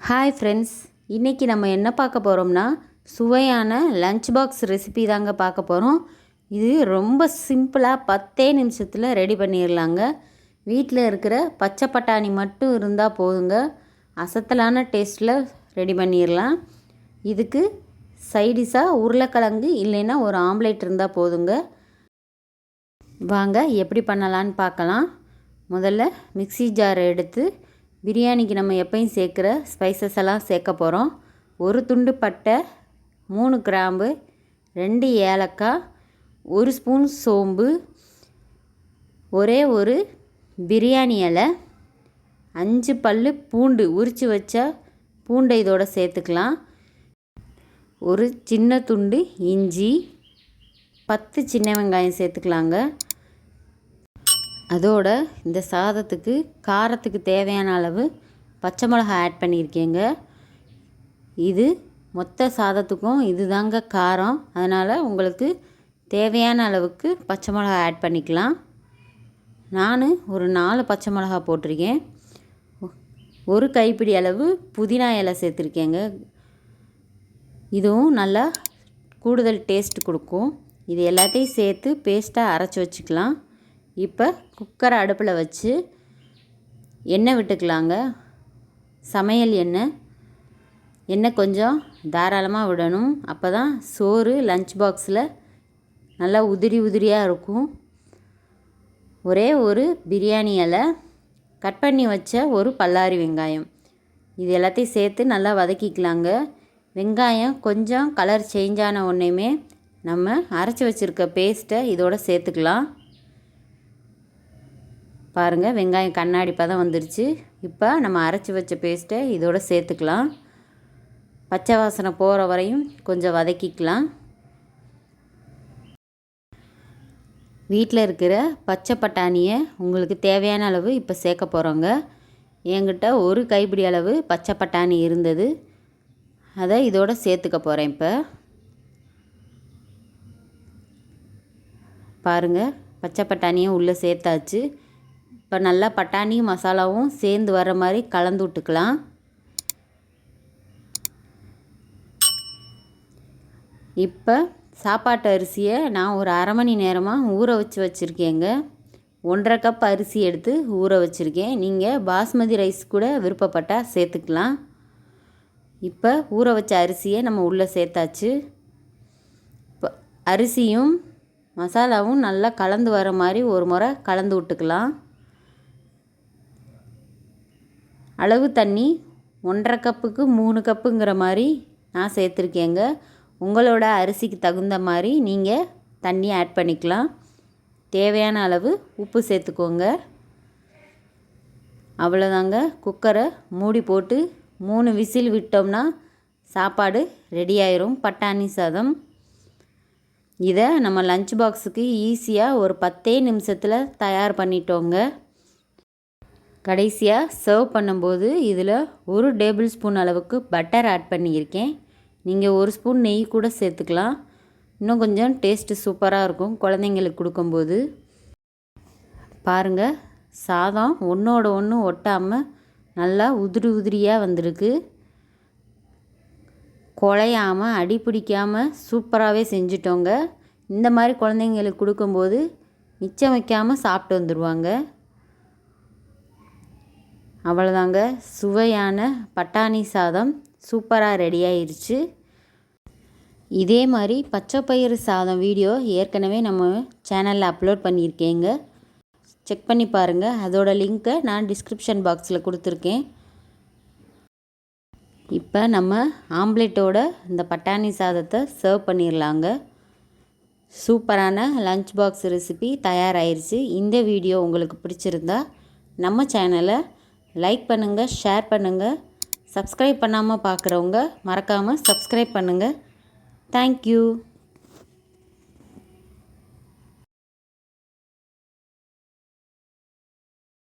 Hi friends இன்றைக்கி நம்ம என்ன பார்க்க போகிறோம்னா சுவையான லஞ்ச் பாக்ஸ் ரெசிபி தாங்க பார்க்க போகிறோம் இது ரொம்ப சிம்பிளாக பத்தே நிமிஷத்தில் ரெடி பண்ணிடலாங்க வீட்டில் இருக்கிற பச்சை பட்டாணி மட்டும் இருந்தால் போதுங்க. அசத்தலான டேஸ்ட்டில் ரெடி பண்ணிடலாம் இதுக்கு சைடிஷாக உருளைக்கிழங்கு இல்லைன்னா ஒரு ஆம்லேட் இருந்தால் போதுங்க. வாங்க எப்படி பண்ணலான்னு பார்க்கலாம். முதல்ல மிக்ஸி ஜார் எடுத்து பிரியாணிக்கு நம்ம எப்பயும் சேர்க்குற ஸ்பைசஸ் எல்லாம் சேர்க்க போகிறோம் ஒரு துண்டு பட்டை மூணு கிராம்பு ரெண்டு ஏலக்காய் ஒரு ஸ்பூன் சோம்பு ஒரே ஒரு பிரியாணி இலை அஞ்சு பல் பூண்டு உரித்து வச்ச பூண்டை இதோட சேர்த்துக்கலாம். ஒரு சின்ன துண்டு இஞ்சி பத்து சின்ன வெங்காயம் சேர்த்துக்கலாங்க. அதோட இந்த சாதத்துக்கு காரத்துக்கு தேவையான அளவு பச்சை மிளகா ஆட் பண்ணியிருக்கேங்க. இது மொத்த சாதத்துக்கும் இது தாங்க காரம். அதனால் உங்களுக்கு தேவையான அளவுக்கு பச்சை மிளகா ஆட் பண்ணிக்கலாம். நான் ஒரு நாலு பச்சை மிளகா போட்டிருக்கேன். ஒரு கைப்பிடி அளவு புதினா இலை சேர்த்துருக்கேங்க. இதுவும் நல்லா கூடுதல் டேஸ்ட் கொடுக்கும். இது எல்லாத்தையும் சேர்த்து பேஸ்ட்டாக அரைச்சி வச்சுக்கலாம். இப்போ குக்கரை அடுப்பில் வச்சு எண்ணெய் விட்டுக்கலாங்க. சமையல் எண்ணெய். எண்ணெய் கொஞ்சம் தாராளமாக விடணும். அப்போ தான் சோறு லஞ்ச் பாக்ஸில் நல்லா உதிரி உதிரியாக இருக்கும். ஒரே ஒரு பிரியாணி இலை கட் பண்ணி வச்ச ஒரு பல்லாரி வெங்காயம். இது எல்லாத்தையும் சேர்த்து நல்லா வதக்கிக்கலாங்க. வெங்காயம் கொஞ்சம் கலர் சேஞ்ச் ஆன உடனேயுமே நம்ம அரைச்சி வச்சுருக்க பேஸ்ட்டை இதோட சேர்த்துக்கலாம். பாருங்கள் வெங்காயம் கண்ணாடி பதம் வந்துருச்சு. இப்போ நம்ம அரைச்சி வச்ச பேஸ்ட்டை இதோட சேர்த்துக்கலாம். பச்சை வாசனை போகிற வரையும் கொஞ்சம் வதக்கிக்கலாம். வீட்டில் இருக்கிற பச்சை பட்டாணியை உங்களுக்கு தேவையான அளவு இப்போ சேர்க்க போகிறோங்க என்கிட்ட ஒரு கைப்பிடி அளவு பச்சை பட்டாணி இருந்தது. அதை இதோட சேர்த்துக்க போகிறேன் இப்போ. பாருங்கள் பச்சை பட்டாணியும் உள்ளே சேர்த்தாச்சு. இப்போ நல்லா பட்டாணி மசாலாவும் சேர்ந்து வர மாதிரி கலந்து விட்டுக்கலாம். இப்போ சாப்பாட்டு அரிசியை நான் ஒரு அரை மணி நேரமாக ஊற வச்சு வச்சுருக்கேங்க. ஒன்றரை கப் அரிசி எடுத்து ஊற வச்சுருக்கேன். நீங்கள் பாஸ்மதி ரைஸ் கூட விருப்பப்பட்டால் சேர்த்துக்கலாம். இப்போ ஊற வச்ச அரிசியை நம்ம உள்ளே சேர்த்தாச்சு. இப்போ அரிசியும் மசாலாவும் நல்லா கலந்து வர மாதிரி ஒரு முறை கலந்து விட்டுக்கலாம். அளவு தண்ணி ஒன்றரை கப்புக்கு மூணு கப்புங்கிற மாதிரி நான் சேர்த்துருக்கேங்க. உங்களோட அரிசிக்கு தகுந்த மாதிரி நீங்கள் தண்ணி ஆட் பண்ணிக்கலாம். தேவையான அளவு உப்பு சேர்த்துக்கோங்க. அவ்வளோதாங்க குக்கரை மூடி போட்டு மூணு விசில் விட்டோம்னா சாப்பாடு ரெடி ஆயிரும். பட்டாணி சாதம். இதை நம்ம லஞ்ச் பாக்ஸுக்கு ஈஸியாக ஒரு பத்தே நிமிஷத்தில் தயார் பண்ணிட்டோங்க. கடைசியாக சர்வ் பண்ணும்போது இதில் ஒரு டேபிள் ஸ்பூன் அளவுக்கு பட்டர் ஆட் பண்ணியிருக்கேன். நீங்கள் ஒரு ஸ்பூன் நெய் கூட சேர்த்துக்கலாம். இன்னும் கொஞ்சம் டேஸ்ட்டு சூப்பராக இருக்கும் குழந்தைங்களுக்கு கொடுக்கும்போது. பாருங்கள் சாதம் ஒன்றோட ஒன்று ஒட்டாமல் நல்லா உதிரி உதிரியாக வந்திருக்கு. குழையாமல் அடி பிடிக்காமல் சூப்பராகவே செஞ்சிட்டோங்க. இந்த மாதிரி குழந்தைங்களுக்கு கொடுக்கும்போது மிச்சம் வைக்காமல் சாப்பிட்டு வந்துடுவாங்க அவ்வளோதாங்க சுவையான பட்டாணி சாதம் சூப்பராக ரெடி ஆயிடுச்சு இதே மாதிரி பச்சை பயிறு சாதம் வீடியோ ஏற்கனவே நம்ம சேனலில் அப்லோட் பண்ணியிருக்கேங்க. செக் பண்ணி பாருங்கள் அதோட லிங்க்கை நான் டிஸ்கிரிப்ஷன் பாக்ஸில் கொடுத்துருக்கேன். இப்போ நம்ம ஆம்லேட்டோட இந்த பட்டாணி சாதத்தை சர்வ் பண்ணிடலாங்க சூப்பரான லஞ்ச் பாக்ஸ் ரெசிபி தயாராகிருச்சு இந்த வீடியோ உங்களுக்கு பிடிச்சிருந்தா நம்ம சேனலை லைக் பண்ணுங்கள் ஷேர் பண்ணுங்கள் சப்ஸ்கிரைப் பண்ணாமல் பார்க்குறவங்க மறக்காமல் சப்ஸ்கிரைப் பண்ணுங்கள் தேங்க்யூ